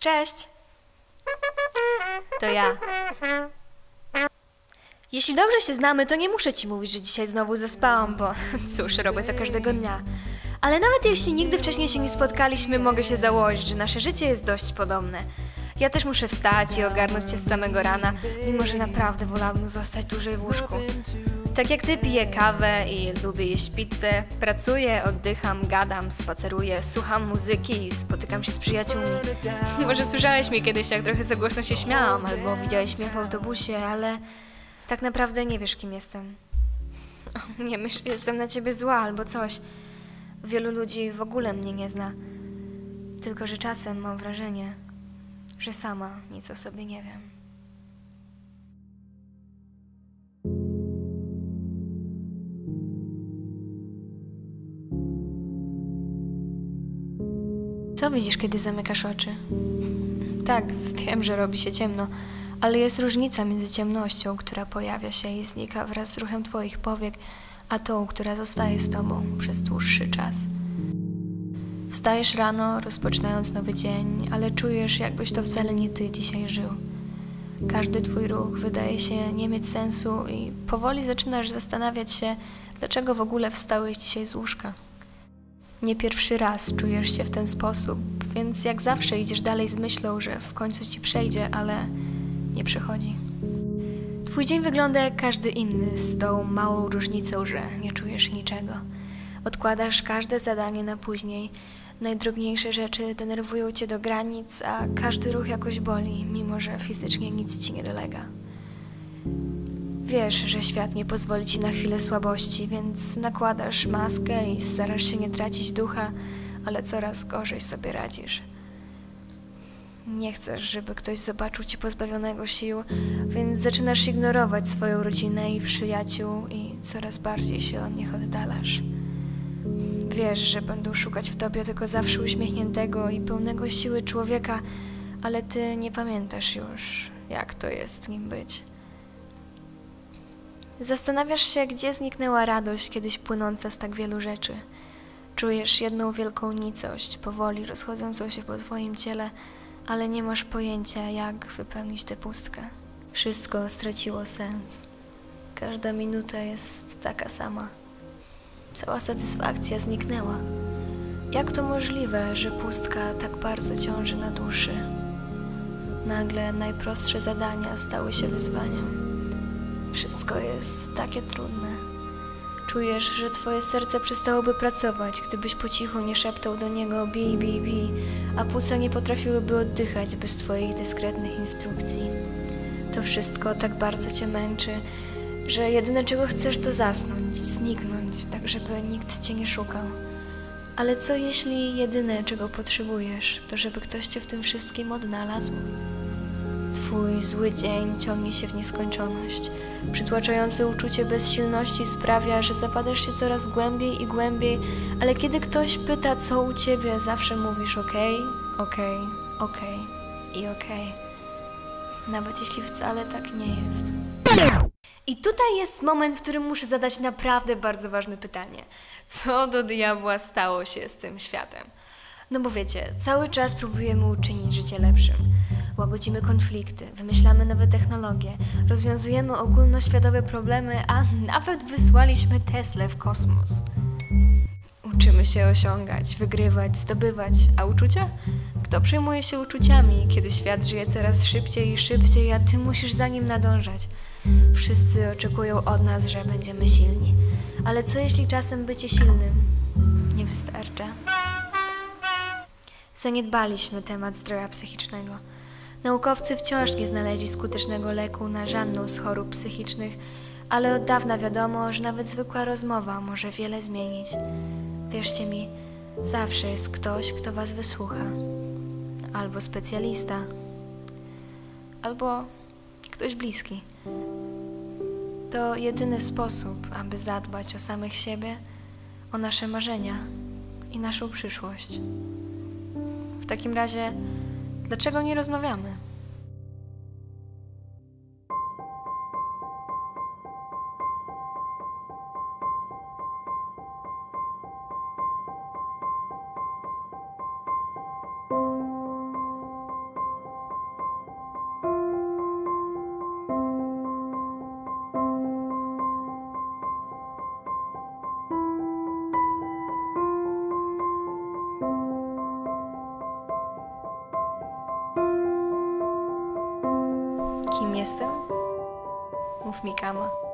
Cześć! To ja. Jeśli dobrze się znamy, to nie muszę ci mówić, że dzisiaj znowu zaspałam, bo cóż, robię to każdego dnia. Ale nawet jeśli nigdy wcześniej się nie spotkaliśmy, mogę się założyć, że nasze życie jest dość podobne. Ja też muszę wstać i ogarnąć się z samego rana, mimo że naprawdę wolałabym zostać dłużej w łóżku. Tak jak ty piję kawę i lubię jeść pizzę, pracuję, oddycham, gadam, spaceruję, słucham muzyki i spotykam się z przyjaciółmi. Może słyszałeś mnie kiedyś, jak trochę za głośno się śmiałam, albo widziałeś mnie w autobusie, ale tak naprawdę nie wiesz, kim jestem. Nie myśl, jestem na ciebie zła albo coś. Wielu ludzi w ogóle mnie nie zna. Tylko, że czasem mam wrażenie, że sama nic o sobie nie wiem. Co widzisz, kiedy zamykasz oczy? Tak, wiem, że robi się ciemno, ale jest różnica między ciemnością, która pojawia się i znika wraz z ruchem Twoich powiek, a tą, która zostaje z Tobą przez dłuższy czas. Wstajesz rano, rozpoczynając nowy dzień, ale czujesz, jakbyś to wcale nie Ty dzisiaj żył. Każdy Twój ruch wydaje się nie mieć sensu i powoli zaczynasz zastanawiać się, dlaczego w ogóle wstałeś dzisiaj z łóżka. Nie pierwszy raz czujesz się w ten sposób, więc jak zawsze idziesz dalej z myślą, że w końcu ci przejdzie, ale nie przychodzi. Twój dzień wygląda jak każdy inny, z tą małą różnicą, że nie czujesz niczego. Odkładasz każde zadanie na później. Najdrobniejsze rzeczy denerwują cię do granic, a każdy ruch jakoś boli, mimo że fizycznie nic ci nie dolega. Wiesz, że świat nie pozwoli ci na chwilę słabości, więc nakładasz maskę i starasz się nie tracić ducha, ale coraz gorzej sobie radzisz. Nie chcesz, żeby ktoś zobaczył cię pozbawionego sił, więc zaczynasz ignorować swoją rodzinę i przyjaciół i coraz bardziej się od nich oddalasz. Wiesz, że będą szukać w tobie tylko zawsze uśmiechniętego i pełnego siły człowieka, ale ty nie pamiętasz już, jak to jest nim być. Zastanawiasz się, gdzie zniknęła radość kiedyś płynąca z tak wielu rzeczy. Czujesz jedną wielką nicość, powoli rozchodzącą się po twoim ciele, ale nie masz pojęcia, jak wypełnić tę pustkę. Wszystko straciło sens. Każda minuta jest taka sama. Cała satysfakcja zniknęła. Jak to możliwe, że pustka tak bardzo ciąży na duszy? Nagle najprostsze zadania stały się wyzwaniem. Wszystko jest takie trudne. Czujesz, że twoje serce przestałoby pracować, gdybyś po cichu nie szeptał do niego bij, bij, bij, a płuca nie potrafiłyby oddychać bez twoich dyskretnych instrukcji. To wszystko tak bardzo cię męczy, że jedyne czego chcesz to zasnąć, zniknąć, tak żeby nikt cię nie szukał. Ale co jeśli jedyne czego potrzebujesz, to żeby ktoś cię w tym wszystkim odnalazł? Twój zły dzień ciągnie się w nieskończoność. Przytłaczające uczucie bezsilności sprawia, że zapadasz się coraz głębiej i głębiej, ale kiedy ktoś pyta, co u ciebie, zawsze mówisz okej, okej, okej i okej. Nawet jeśli wcale tak nie jest. I tutaj jest moment, w którym muszę zadać naprawdę bardzo ważne pytanie. Co do diabła stało się z tym światem? No bo wiecie, cały czas próbujemy uczynić życie lepszym. Łagodzimy konflikty, wymyślamy nowe technologie, rozwiązujemy ogólnoświatowe problemy, a nawet wysłaliśmy Tesla w kosmos. Uczymy się osiągać, wygrywać, zdobywać, a uczucia? Kto przejmuje się uczuciami, kiedy świat żyje coraz szybciej i szybciej, a ty musisz za nim nadążać? Wszyscy oczekują od nas, że będziemy silni. Ale co jeśli czasem bycie silnym nie wystarcza? Zaniedbaliśmy temat zdrowia psychicznego. Naukowcy wciąż nie znaleźli skutecznego leku na żadną z chorób psychicznych, ale od dawna wiadomo, że nawet zwykła rozmowa może wiele zmienić. Wierzcie mi, zawsze jest ktoś, kto was wysłucha. Albo specjalista, albo ktoś bliski. To jedyny sposób, aby zadbać o samych siebie, o nasze marzenia i naszą przyszłość. W takim razie, dlaczego nie rozmawiamy? Kim jestem? Mów mi, Kama.